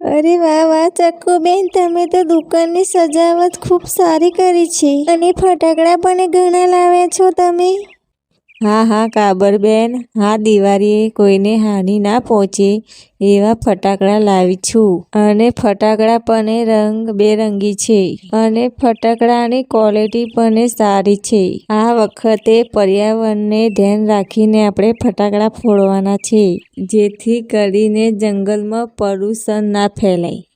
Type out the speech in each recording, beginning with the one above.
અરે વાહ વાહ ચક્કુબેન તમે તો દુકાનની સજાવટ ખૂબ સારી કરી છે. અને ફટાકડા પણ ઘણા લાવ્યા છો તમે? હા હા કાબરબેન હા, દિવાળીએ કોઈને હાનિ ના પહોંચે એવા ફટાકડા લાવી છું. અને ફટાકડા પણ રંગ બેરંગી છે અને ફટાકડાની ક્વોલિટી પણ સારી છે. આ વખતે પર્યાવરણને ધ્યાન રાખીને આપણે ફટાકડા ફોડવાના છે, જેથી કરીને જંગલમાં પ્રદૂષણ ના ફેલાય.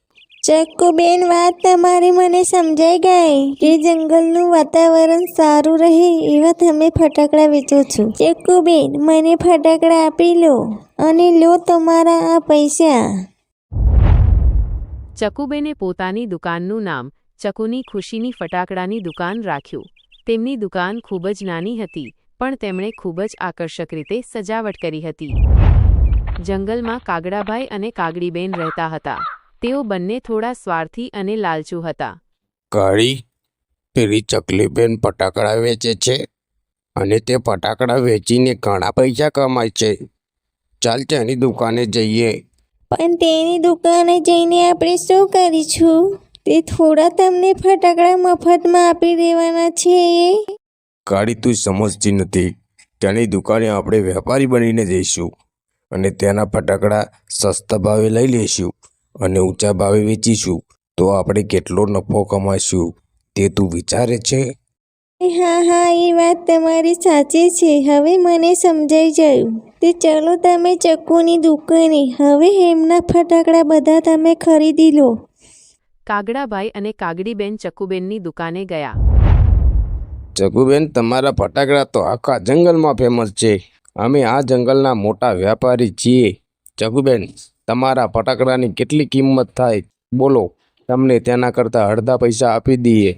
ચક્કુબેન વાત તમારી મને સમજાઈ ગઈ. કે જંગલનું વાતાવરણ સારું રહે એવા તમે ફટાકડા વેચો છો. ચક્કુબેન મને ફટાકડા આપી લો અને લો તમારા આ પૈસા. ચકુબેને પોતાની દુકાનનું નામ, ચકુની ખુશીની ફટાકડાની દુકાન રાખ્યું. તેમની દુકાન ખૂબ જ નાની હતી, પણ તેમણે ખૂબ જ આકર્ષક રીતે સજાવટ કરી હતી. જંગલમાં કાગડાભાઈ અને કાગડીબેન રહેતા હતા. તેઓ બંને થોડા સ્વાર્થી અને લાલચુ હતા. કાળી પેલી ચકલીબેન ફટાકડા વેચે છે અને તે ફટાકડા વેચીને ઘણા પૈસા કમાય છે. ચાલ તેની દુકાને જઈએ. પણ તેની દુકાને જઈને આપણે શું કરીશું? તે થોડા તમને ફટાકડા મફતમાં આપી દેવાના છે કાળી તું સમજતી નથી. તેની દુકાને આપણે વેપારી બનીને જઈશું અને તેના ફટાકડા સસ્તા ભાવે લઈ લઈશું અને ઊંચા ભાવે વેચીશું તો આપણે કેટલો નફો કમાઈશું તે તું વિચારે છે? હા હા એ વાત તમારી સાચી છે. હવે મને સમજાઈ ગયું. તે ચલો તમે ચક્કુની દુકાને હવે એમના ફટાકડા બધા તમે ખરીદી લો. કાગડાભાઈ અને કાગડીબેન ચકુબેનની દુકાને ગયા. ચકુબેન તમારા ફટાકડા તો આખા જંગલમાં ફેમસ છે. અમે આ જંગલના મોટા વ્યાપારી છીએ. જગુબેન તમારા ફટાકડાની કેટલી કિંમત થાય? બોલો તમને તેના કરતાં અડધા પૈસા આપી દઈએ.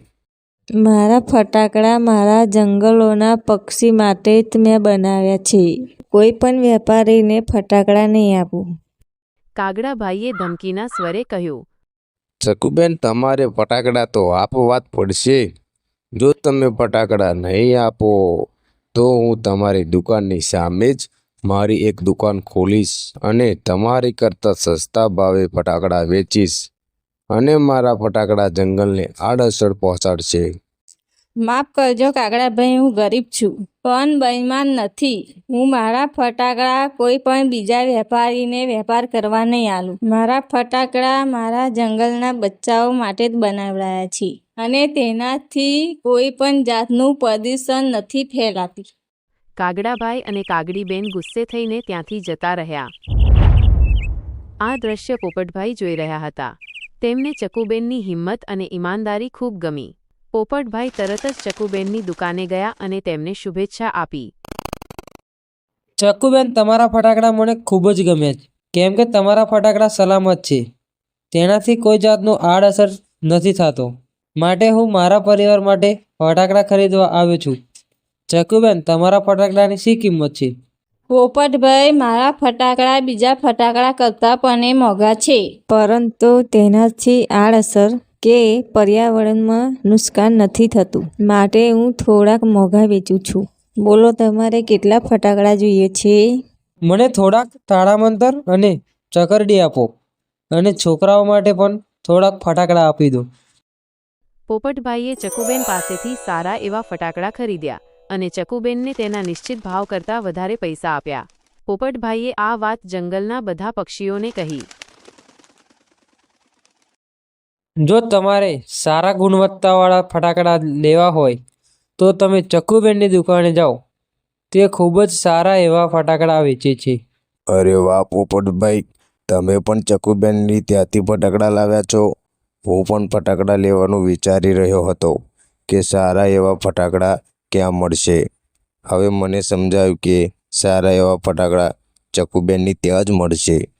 મારા ફટાકડા મારા જંગલોના પક્ષી માટે જ મેં બનાવ્યા છે. કોઈ પણ વેપારીને ફટાકડા નહીં આપું. કાગડાભાઈએ ધમકીના સ્વરે કહ્યું ચકુબેન તમારે ફટાકડા તો આપવા જ પડશે. જો તમે ફટાકડા નહીં આપો તો હું તમારી દુકાનની સામે જ મારી એક દુકાન ખોલીશ અને તમારી કરતાં સસ્તા ભાવે ફટાકડા વેચીશ અને મારા ફટાકડા જંગલને આડઅસર પહોંચાડશે. માફ કરજો કાગડાભાઈ, હું ગરીબ છું, પણ બૈમાન નથી. હું મારા ફટાકડા કોઈ પણ બીજા વેપારીને વેપાર કરવા નહીં આલું. મારા ફટાકડા મારા જંગલના બચ્ચાઓ માટે જ બનાવડાયા છે અને તેનાથી કોઈ પણ જાતનું પ્રદૂષણ નથી ફેલાતી. કાગડાભાઈ અને કાગડીબેન ગુસ્સે થઈને ત્યાંથી જતા રહ્યા. આ દ્રશ્ય પોપટભાઈ જોઈ રહ્યા હતા. તેમને ચકુબેનની હિંમત અને ઈમાનદારી ખૂબ ગમી. પોપટભાઈ તરત જ ચકુબેનની દુકાને ગયા અને તેમને શુભેચ્છા આપી. ચકુબેન, તમારા ફટાકડા મને ખૂબ જ ગમે છે. કેમ કે તમારા ફટાકડા સલામત છે. તેનાથી કોઈ જાતનો આડઅસર નથી થતો. માટે હું મારા પરિવાર માટે ફટાકડા ખરીદવા આવ્યો છું. ચક્કુબેન તમારા ફટાકડાની શી કિંમત છે? પોપટભાઈ મારા ફટાકડા બીજા ફટાકડા કરતાં પણ એ મોંઘા છે. પરંતુ તેનાથી આડઅસર કે પર્યાવરણમાં નુકસાન નથી થતું. માટે હું થોડાક મોંઘા વેચું છું. બોલો તમારે કેટલા ફટાકડા જોઈએ છે? મને થોડાક તાળામંતર અને ચકરડી આપો. અને છોકરાઓ માટે પણ થોડાક ફટાકડા આપી દો. પોપટભાઈએ ચકુબેન પાસેથી સારા એવા ફટાકડા ખરીદ્યા. અને ચકુબેનને તેના નિશ્ચિત ભાવ કરતાં વધારે પૈસા આપ્યા. પોપટભાઈએ આ વાત જંગલના બધા પક્ષીઓને કહી. જો તમારે સારા ગુણવત્તાવાળા ફટાકડા લેવા હોય તો તમે ચક્કુબેનની દુકાને જાઓ. તે ખૂબ જ સારા એવા ફટાકડા વેચે છે. અરે વાહ પોપટભાઈ તમે પણ ચકુબેનની ત્યાંથી ફટાકડા લાવ્યા છો? હું પણ ફટાકડા લેવાનું વિચારી રહ્યો હતો કે સારા એવા ફટાકડા ક્યાં મળશે? હવે મને સમજાયું કે સારા એવા ફટાકડા ચકુબેનની ત્યાં જ મળશે.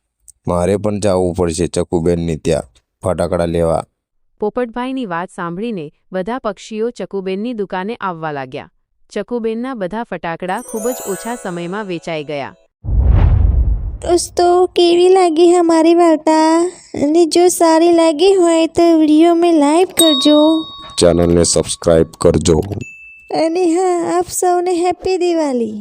મારે પણ જવું પડશે ચકુબેનની ત્યાં ફટાકડા લેવા. પોપટભાઈની વાત સાંભળીને બધા પક્ષીઓ ચકુબેનની દુકાને આવવા લાગ્યા. ચકુબેનના બધા ફટાકડા ખૂબ જ ઓછા સમયમાં વેચાઈ ગયા. દોસ્તો કેવી લાગી હમારી વાર્તા? અને જો સારી લાગી હોય તો વીડિયો में લાઈક કરજો. ચેનલને સબસ્ક્રાઈબ કરજો. અને હા આપ સૌને હેપી દિવાળી